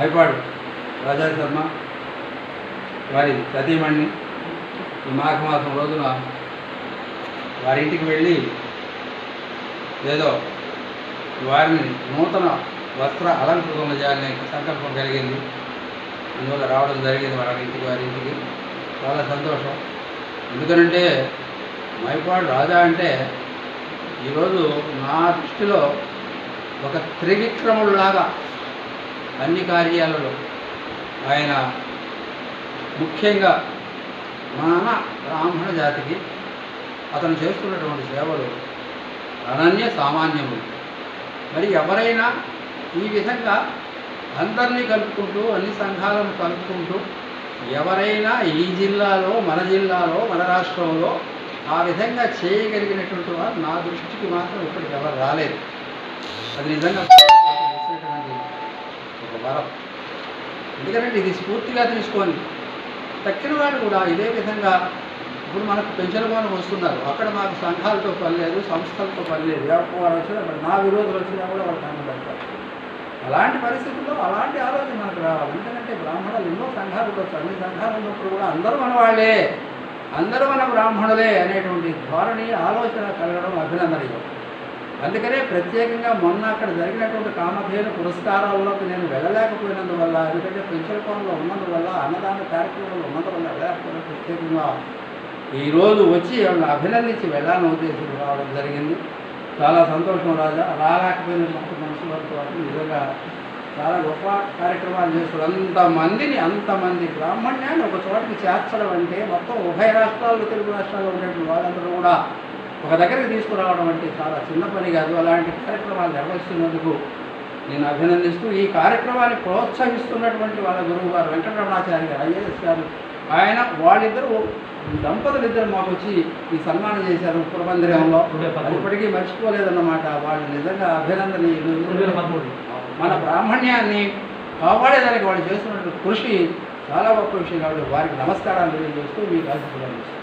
మైపాడు రాజా శర్మ వారి సతీమణిని ఈ మాఘమాసం రోజున వారి ఇంటికి వెళ్ళి ఏదో వారిని నూతన వస్త్ర అలంకృతం చేయాలనే సంకల్పం కలిగింది. అందువల్ల రావడం జరిగింది వారి ఇంటికి వారి ఇంటికి చాలా సంతోషం. ఎందుకనంటే మైపాడు రాజా అంటే ఈరోజు నా దృష్టిలో ఒక త్రివిక్రముడులాగా అన్ని కార్యాలలో ఆయన ముఖ్యంగా మన బ్రాహ్మణ జాతికి అతను చేస్తున్నటువంటి సేవలు అనన్య సామాన్యములు మరి ఎవరైనా ఈ విధంగా అందరినీ కలుపుకుంటూ అన్ని సంఘాలను కలుపుకుంటూ ఎవరైనా ఈ జిల్లాలో మన జిల్లాలో మన రాష్ట్రంలో ఆ విధంగా చేయగలిగినటువంటి వారు నా దృష్టికి మాత్రం ఇప్పటికి ఎవరు రాలేదు. అది నిజంగా ఒక వరం ఎందుకంటే ఇది స్ఫూర్తిగా తీసుకొని తక్కిన వాళ్ళు కూడా ఇదే విధంగా ఇప్పుడు మనకు పెన్షన్ వాళ్ళు వస్తున్నారు. అక్కడ మాకు సంఘాలతో పని లేదు సంస్థలతో పని లేదు. ఎవరు వచ్చినా నా విరోధులు వచ్చినా కూడా వాళ్ళు కన్ను పెడతారు అలాంటి పరిస్థితుల్లో అలాంటి ఆలోచన మనకు రావాలి. ఎందుకంటే బ్రాహ్మణులు ఎన్నో సంఘాలు ఉండొచ్చు అన్ని సంఘాలు ఉన్నప్పుడు కూడా అందరూ మన వాళ్ళే. అందరూ మన బ్రాహ్మణులే అనేటువంటి ధోరణి ఆలోచన కలగడం అభినందనీయం. అందుకనే ప్రత్యేకంగా మొన్న అక్కడ జరిగినటువంటి కామధేను పురస్కారాల్లోకి నేను వెళ్ళలేకపోయినందువల్ల ఎందుకంటే పెంచలకోణంలో ఉన్నందువల్ల అన్నదాన కార్యక్రమంలో ఉన్నందువల్ల వెళ్ళలేకపోయిన ప్రత్యేకంగా ఈరోజు వచ్చి వాళ్ళని అభినందించి వెళ్ళాలని ఉద్దేశం రావడం జరిగింది. చాలా సంతోషం రాజా. రాలేకపోయిన మాకు మనసులతో నిజంగా చాలా గొప్ప కార్యక్రమాలు చేస్తారు. అంతమందిని అంతమంది బ్రాహ్మణ్యాన్ని ఒక చోటకి చేర్చడం అంటే మొత్తం ఉభయ రాష్ట్రాల్లో తెలుగు రాష్ట్రాల్లో ఉండేటువంటి వాళ్ళందరూ కూడా ఒక దగ్గరికి తీసుకురావడం అంటే చాలా చిన్న పని కాదు. అలాంటి కార్యక్రమాలు నిర్వహిస్తున్నందుకు నేను అభినందిస్తూ ఈ కార్యక్రమాన్ని ప్రోత్సహిస్తున్నటువంటి వాళ్ళ గురువు గారు వెంకటరమణాచార్య గారు ఐఏఎస్ గారు. ఆయన వాళ్ళిద్దరూ దంపతులు ఇద్దరు మాకు వచ్చి ఈ సన్మానం చేశారు పురమందిరంలో. ఇప్పటికీ మర్చిపోలేదన్నమాట. వాళ్ళు నిజంగా అభినందనీయులు. మన బ్రాహ్మణ్యాన్ని కాపాడేదానికి వాళ్ళు చేస్తున్నటువంటి కృషి చాలా గొప్ప విషయం కాబట్టి వారికి నమస్కారాలు తెలియజేస్తూ మీకు ఆశిస్తున్నాను